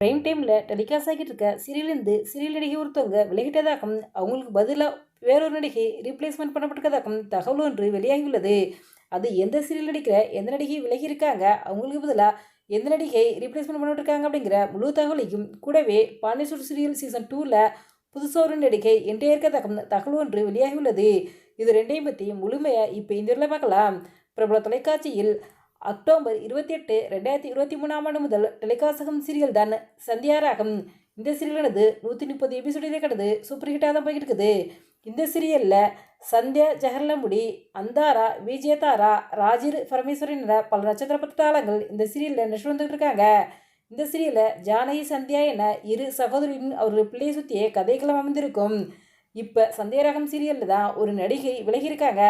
Prime டைமில் telecast ஆகிட்டு இருக்க சீரியலேருந்து சீரியல் நடிகை ஒருத்தவங்க விலகிட்டதாகவும் அவங்களுக்கு பதிலாக வேறொரு நடிகை ரீப்ளேஸ்மெண்ட் பண்ணப்பட்டிருக்கதாகவும் தகவல் ஒன்று வெளியாகியுள்ளது. அது எந்த சீரியல் நடிக்கிற எந்த நடிகை விலகி இருக்காங்க அவங்களுக்கு பதிலாக எந்த நடிகை ரீப்ளேஸ்மெண்ட் பண்ணிட்டுருக்காங்க அப்படிங்கிற முழு தகவலையும் கூடவே பாண்டியசூர் சீரியல் சீசன் டூவில் புதுசாக ஒரு நடிகை என்றே இருக்கதாகவும் தகவல் ஒன்று வெளியாகியுள்ளது. இது ரெண்டையும் பற்றி முழுமையாக இப்போ இந்த பார்க்கலாம். பிரபல தொலைக்காட்சியில் அக்டோபர் இருபத்தி எட்டு ரெண்டாயிரத்தி இருபத்தி மூணாம் ஆண்டு முதல் டெலிகாஸ்டகம் சீரியல் தான் சந்தியாராகம். இந்த சீரியலானது நூற்றி முப்பது எபிசோடிலே கடந்து சூப்பர் ஹிட்டாக தான் போய்கிட்டு இருக்குது இந்த சீரியலில் சந்தியா ஜெகர்லமுடி அந்தாரா விஜயதாரா ராஜீர் பரமேஸ்வரன் என பல நட்சத்திர பட்டாளங்கள் இந்த சீரியலில் நடிச்சு வந்துகிட்டு இருக்காங்க இந்த சீரியலில் ஜானகி சந்தியா என இரு சகோதரின் அவர்கள் பிள்ளையை சுற்றிய கதைகளும் அமைந்திருக்கும். இப்போ சந்தியாராகம் சீரியலில் தான் ஒரு நடிகை விலகியிருக்காங்க.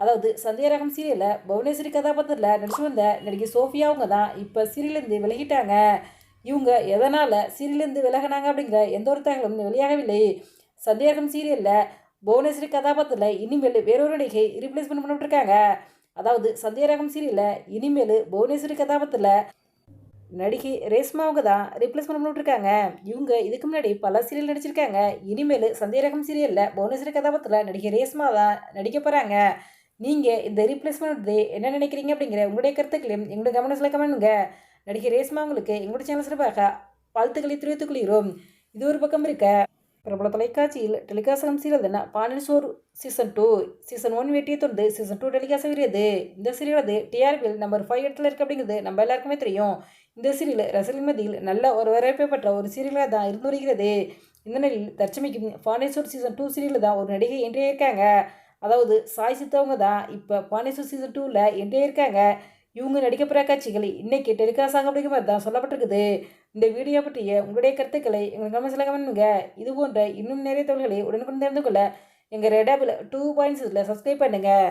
அதாவது சந்தியாரகம் சீரியலில் புவனேஸ்வரி கதாபாத்திரத்தில் நடிச்சு வந்த நடிகை சோஃபியா அவங்க தான் இப்போ சீரியலேருந்து விலகிட்டாங்க. இவங்க எதனால் சீரியலேருந்து விலகினாங்க அப்படிங்கிற எந்த ஒரு தகவலும் வெளியாகவில்லை. சந்தியாரகம் சீரியலில் புவனேஸ்வரி கதாபாத்திரத்தில் இனிமேல் வேறொரு நடிகை ரீப்ளேஸ்மெண்ட் பண்ணிட்டுருக்காங்க அதாவது சந்தியாரகம் சீரியலில் இனிமேல் புவனேஸ்வரி கதாபாத்திரத்தில் நடிகை ரேஷ்மாவுங்க தான் ரீப்ளேஸ்மெண்ட் பண்ணிட்டுருக்காங்க இவங்க இதுக்கு முன்னாடி பல சீரியல் நடிச்சிருக்காங்க. இனிமேல் சந்தியாரகம் சீரியலில் புவனேஸ்வரி கதாபாத்திரத்தில் நடிகை ரேஷ்மா தான் நடிக்க போகிறாங்க நீங்கள் இந்த ரீப்ளேஸ்மெண்ட் என்ன நினைக்கிறீங்க அப்படிங்கிற உங்களுடைய கருத்துக்களையும் எங்களுடைய கவனத்தில் கமெண்ட்டுங்க நடிகை ரேஷ்மா உங்களுக்கு எங்களுடைய சேனல் சிறப்பாக வாழ்த்துக்களை தெரிவித்துக் கொள்கிறோம். இது ஒரு பக்கம் இருக்க பிரபல தொலைக்காட்சியில் டெலிகாசகம் சீரியல் தானே Pandian stores season two season one வெட்டியை தொடர்ந்து சீசன் டூ டெலிகாசம் விரியது இந்த சீரியலது டிஆர்பியில் நம்பர் ஃபைவ் இடத்துல இருக்குது அப்படிங்கிறது நம்ம எல்லாருக்குமே தெரியும். இந்த சீரியல் ரசிகர்கள் மத்தியில் நல்ல ஒரு வரவேற்பை பெற்ற ஒரு சீரியலாக தான் இருந்து வருகிறது. இந்த நிலையில் தற்சமைக்கும் பாண்டேஸ்வர் சீசன் டூ சீரியலில் தான் ஒரு நடிகை என்றே இருக்காங்க. அதாவது சாய் சித்தவங்க தான் இப்போ பானிசு சீசன் டூவில் என்றே இருக்காங்க. இவங்க நடிக்கப்போகிற காட்சிகள் இன்றைக்கி டெலிகாஸ்ட் ஆக அப்படிங்கிற மாதிரி தான் சொல்லப்பட்டிருக்குது. இந்த வீடியோ பற்றிய உங்களுடைய கருத்துக்களை எங்களுக்கு கமெண்ட்ஸில் கமெண்ட்டுங்க இது போன்ற இன்னும் நிறைய தொழில்களை உடனுக்குடன் தெரிந்து கொள்ள எங்கள் ரெடாபில் டூ பாயிண்ட்ஸில் சப்ஸ்கிரைப் பண்ணுங்கள்